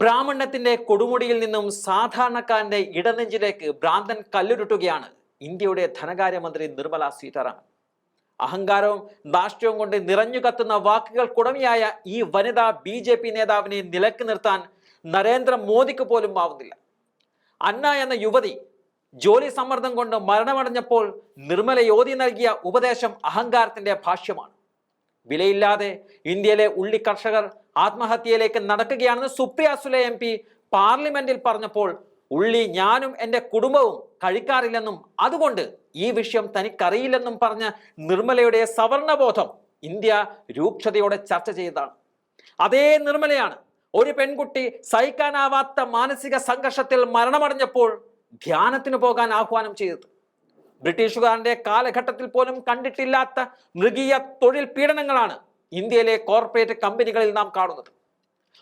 ബ്രാഹ്മണ്യത്തിന്റെ കൊടുമുടിയിൽ നിന്നും സാധാരണക്കാരന്റെ ഇടനെഞ്ചിലേക്ക് ഭ്രാന്തൻ കല്ലുരുട്ടുകയാണ് ഇന്ത്യയുടെ ധനകാര്യമന്ത്രി നിർമ്മല സീതാരാമൻ. അഹങ്കാരവും ധാർഷ്ട്യവും കൊണ്ട് നിറഞ്ഞു കത്തുന്ന വാക്കുകൾ വാക്കുകൾക്കുടമയായ ഈ വനിതാ ബി ജെ പി നേതാവിനെ നിലയ്ക്ക് നിർത്താൻ നരേന്ദ്രമോദിക്ക് പോലും ആവുന്നില്ല. അന്ന എന്ന യുവതി ജോലി സമ്മർദ്ദം കൊണ്ട് മരണമടഞ്ഞപ്പോൾ നിർമ്മല യോധി നൽകിയ ഉപദേശം അഹങ്കാരത്തിന്റെ ഭാഷ്യമാണ്. വിലയില്ലാതെ ഇന്ത്യയിലെ ഉള്ളി കർഷകർ ആത്മഹത്യയിലേക്ക് നടക്കുകയാണെന്ന് സുപ്രിയ സുലെ എം പി പാർലമെന്റിൽ പറഞ്ഞപ്പോൾ ഉള്ളി ഞാനും എന്റെ കുടുംബവും കഴിക്കാറില്ലെന്നും അതുകൊണ്ട് ഈ വിഷയം തനിക്കറിയില്ലെന്നും പറഞ്ഞ നിർമ്മലയുടെ സവർണബോധം ഇന്ത്യ രൂക്ഷതയോടെ ചർച്ച ചെയ്തതാണ്. അതേ നിർമ്മലയാണ് ഒരു പെൺകുട്ടി സഹിക്കാനാവാത്ത മാനസിക സംഘർഷത്തിൽ മരണമടഞ്ഞപ്പോൾ ധ്യാനത്തിന് പോകാൻ ആഹ്വാനം ചെയ്തത്. ബ്രിട്ടീഷുകാരന്റെ കാലഘട്ടത്തിൽ പോലും കണ്ടിട്ടില്ലാത്ത മൃഗീയ തൊഴിൽ പീഡനങ്ങളാണ് ഇന്ത്യയിലെ കോർപ്പറേറ്റ് കമ്പനികളിൽ നാം കാണുന്നത്.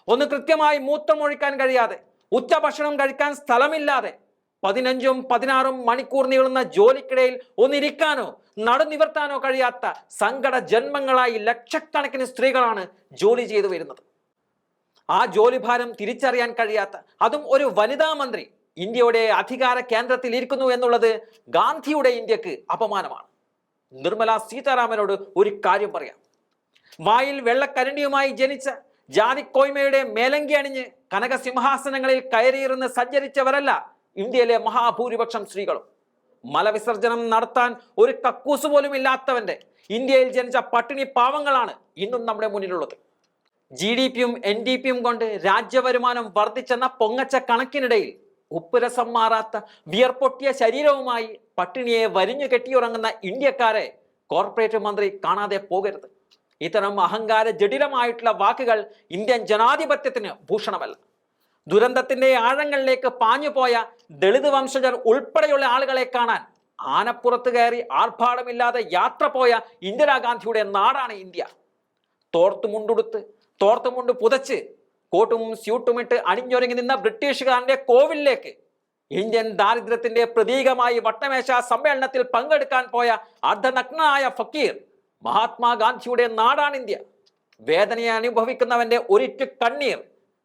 ഒന്ന് കൃത്യമായി മൂത്രമൊഴിക്കാൻ കഴിയാതെ ഉച്ചഭക്ഷണം കഴിക്കാൻ സ്ഥലമില്ലാതെ പതിനഞ്ചും പതിനാറും മണിക്കൂർ നീളുന്ന ജോലിക്കിടയിൽ ഒന്നിരിക്കാനോ നടുനിവർത്താനോ കഴിയാത്ത സങ്കട ജന്മങ്ങളായി ലക്ഷക്കണക്കിന് സ്ത്രീകളാണ് ജോലി ചെയ്തു വരുന്നത്. ആ ജോലിഭാരം തിരിച്ചറിയാൻ കഴിയാത്ത അതും ഒരു വനിതാ മന്ത്രി ഇന്ത്യയുടെ അധികാര കേന്ദ്രത്തിൽ ഇരിക്കുന്നു എന്നുള്ളത് ഗാന്ധിയുടെ ഇന്ത്യയ്ക്ക് അപമാനമാണ്. നിർമ്മല സീതാരാമനോട് ഒരു കാര്യം പറയാം. വായിൽ വെള്ളക്കരണ്ടിയുമായി ജനിച്ച ജാതിക്കോയ്മയുടെ മേലങ്കി അണിഞ്ഞ് കനകസിംഹാസനങ്ങളിൽ കയറിയിരുന്ന് സഞ്ചരിച്ചവരല്ല ഇന്ത്യയിലെ മഹാഭൂരിപക്ഷം സ്ത്രീകളും. മലവിസർജനം നടത്താൻ ഒരു കക്കൂസ് പോലും ഇല്ലാത്തവന്റെ ഇന്ത്യയിൽ ജനിച്ച പട്ടിണി പാവങ്ങളാണ് ഇന്നും നമ്മുടെ മുന്നിലുള്ളത്. ജി ഡി പിയും എൻ ഡി പിയും കൊണ്ട് രാജ്യവരുമാനം വർദ്ധിച്ചെന്ന പൊങ്ങച്ച കണക്കിനിടയിൽ ഉപ്പുരസം മാറാത്ത വിയർപ്പൊട്ടിയ ശരീരവുമായി പട്ടിണിയെ വരിഞ്ഞു കെട്ടിയുറങ്ങുന്ന ഇന്ത്യക്കാരെ കോർപ്പറേറ്റ് മന്ത്രി കാണാതെ പോകരുത്. ഇത്തരം അഹങ്കാര ജടിലമായിട്ടുള്ള വാക്കുകൾ ഇന്ത്യൻ ജനാധിപത്യത്തിന് ഭൂഷണമല്ല. ദുരന്തത്തിന്റെ ആഴങ്ങളിലേക്ക് പാഞ്ഞുപോയ ദളിത് വംശജർ ഉൾപ്പെടെയുള്ള ആളുകളെ കാണാൻ ആനപ്പുറത്ത് കയറി ആർഭാടമില്ലാതെ യാത്ര പോയ ഇന്ദിരാഗാന്ധിയുടെ നാടാണ് ഇന്ത്യ. തോർത്തുമുണ്ടുടുത്ത് തോർത്തുമുണ്ട് പുതച്ച് കോട്ടും സ്യൂട്ടുമിട്ട് അണിഞ്ഞൊരുങ്ങി നിന്ന ബ്രിട്ടീഷുകാരന്റെ കോവിലേക്ക് ഇന്ത്യൻ ദാരിദ്ര്യത്തിന്റെ പ്രതീകമായി വട്ടമേശ സമ്മേളനത്തിൽ പങ്കെടുക്കാൻ പോയ അർദ്ധനഗ്നായ ഫക്കീർ മഹാത്മാഗാന്ധിയുടെ നാടാണ് ഇന്ത്യ. വേദനയെ അനുഭവിക്കുന്നവന്റെ ഒരിറ്റു കണ്ണീർ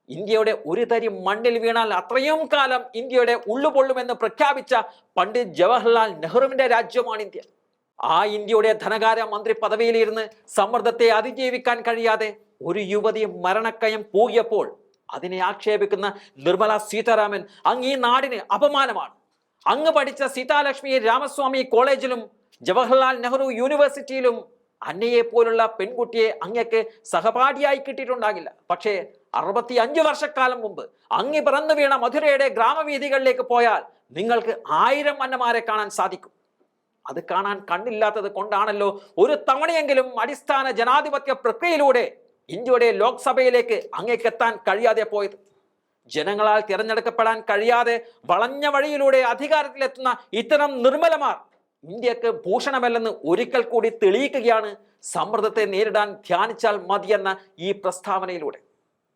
ഇന്ത്യയുടെ ഒരു തരി മണ്ണിൽ വീണാൽ അത്രയും കാലം ഇന്ത്യയുടെ ഉള്ളുപൊള്ളുമെന്ന് പ്രഖ്യാപിച്ച പണ്ഡിറ്റ് ജവഹർലാൽ നെഹ്റുവിന്റെ രാജ്യമാണ് ഇന്ത്യ. ആ ഇന്ത്യയുടെ ധനകാര്യ മന്ത്രി പദവിയിലിരുന്ന് സമ്മർദ്ദത്തെ അതിജീവിക്കാൻ കഴിയാതെ ഒരു യുവതി മരണക്കയം പൂകിയപ്പോൾ അതിനെ ആക്ഷേപിക്കുന്ന നിർമ്മല സീതാരാമൻ അങ്ങ് ഈ നാടിന് അപമാനമാണ്. അങ്ങ് പഠിച്ച സീതാലക്ഷ്മി രാമസ്വാമി കോളേജിലും ജവഹർലാൽ നെഹ്റു യൂണിവേഴ്സിറ്റിയിലും അന്നയെ പോലുള്ള പെൺകുട്ടിയെ അങ്ങക്ക് സഹപാഠിയായി കിട്ടിയിട്ടുണ്ടാകില്ല. പക്ഷേ അറുപത്തി അഞ്ച് വർഷക്കാലം മുമ്പ് അങ്ങ് പിറന്നു വീണ മധുരയുടെ ഗ്രാമവീഥികളിലേക്ക് പോയാൽ നിങ്ങൾക്ക് ആയിരം അന്നമാരെ കാണാൻ സാധിക്കും. അത് കാണാൻ കണ്ണില്ലാത്തത് കൊണ്ടാണല്ലോ ഒരു തവണയെങ്കിലും അടിസ്ഥാന ജനാധിപത്യ പ്രക്രിയയിലൂടെ ഇന്ത്യയുടെ ലോക്സഭയിലേക്ക് അങ്ങേക്കെത്താൻ കഴിയാതെ പോയത്. ജനങ്ങളാൽ തിരഞ്ഞെടുക്കപ്പെടാൻ കഴിയാതെ വളഞ്ഞ വഴിയിലൂടെ അധികാരത്തിലെത്തുന്ന ഇത്തരം നിർമ്മലമാർ ഇന്ത്യയ്ക്ക് ഭൂഷണമല്ലെന്ന് ഒരിക്കൽ കൂടി തെളിയിക്കുകയാണ് സമ്മർദ്ദത്തെ നേരിടാൻ ധ്യാനിച്ചാൽ മതിയെന്ന ഈ പ്രസ്താവനയിലൂടെ.